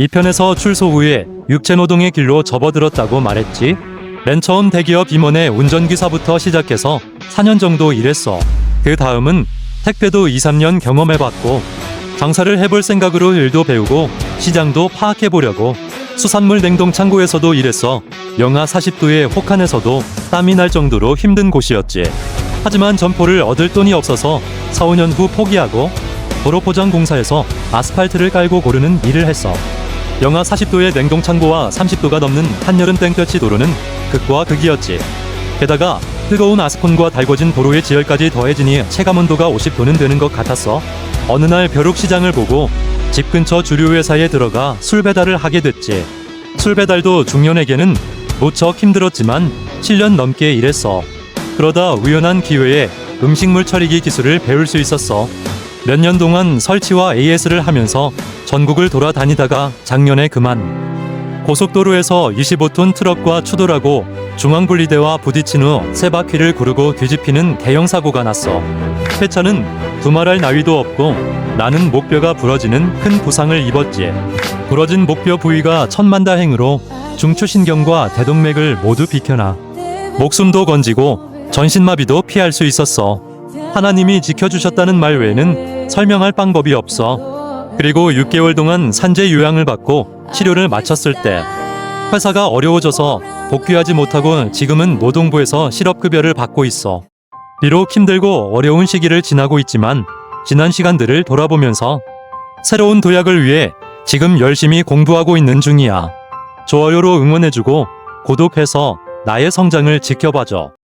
2편에서 출소 후에 육체노동의 길로 접어들었다고 말했지. 맨 처음 대기업 임원의 운전기사부터 시작해서 4년 정도 일했어. 그 다음은 택배도 2, 3년 경험해봤고 장사를 해볼 생각으로 일도 배우고 시장도 파악해보려고 수산물 냉동 창고에서도 일했어. 영하 40도의 혹한에서도 땀이 날 정도로 힘든 곳이었지. 하지만 점포를 얻을 돈이 없어서 4, 5년 후 포기하고 도로 포장 공사에서 아스팔트를 깔고 고르는 일을 했어. 영하 40도의 냉동 창고와 30도가 넘는 한여름 땡볕이 도로는 극과 극이었지. 게다가 뜨거운 아스콘과 달궈진 도로의 지열까지 더해지니 체감 온도가 50도는 되는 것 같았어. 어느 날 벼룩 시장을 보고 집 근처 주류 회사에 들어가 술 배달을 하게 됐지. 술 배달도 중년에게는 무척 힘들었지만 7년 넘게 일했어. 그러다 우연한 기회에 음식물 처리기 기술을 배울 수 있었어. 몇 년 동안 설치와 AS를 하면서 전국을 돌아다니다가 작년에 그만. 고속도로에서 25톤 트럭과 추돌하고 중앙분리대와 부딪힌 후 세 바퀴를 구르고 뒤집히는 대형 사고가 났어. 회차는 두말할 나위도 없고 나는 목뼈가 부러지는 큰 부상을 입었지. 부러진 목뼈 부위가 천만다행으로 중추신경과 대동맥을 모두 비켜나 목숨도 건지고 전신마비도 피할 수 있었어. 하나님이 지켜주셨다는 말 외에는 설명할 방법이 없어. 그리고 6개월 동안 산재 요양을 받고 치료를 마쳤을 때 회사가 어려워져서 복귀하지 못하고 지금은 노동부에서 실업급여를 받고 있어. 비록 힘들고 어려운 시기를 지나고 있지만 지난 시간들을 돌아보면서 새로운 도약을 위해 지금 열심히 공부하고 있는 중이야. 좋아요로 응원해주고 구독해서 나의 성장을 지켜봐줘.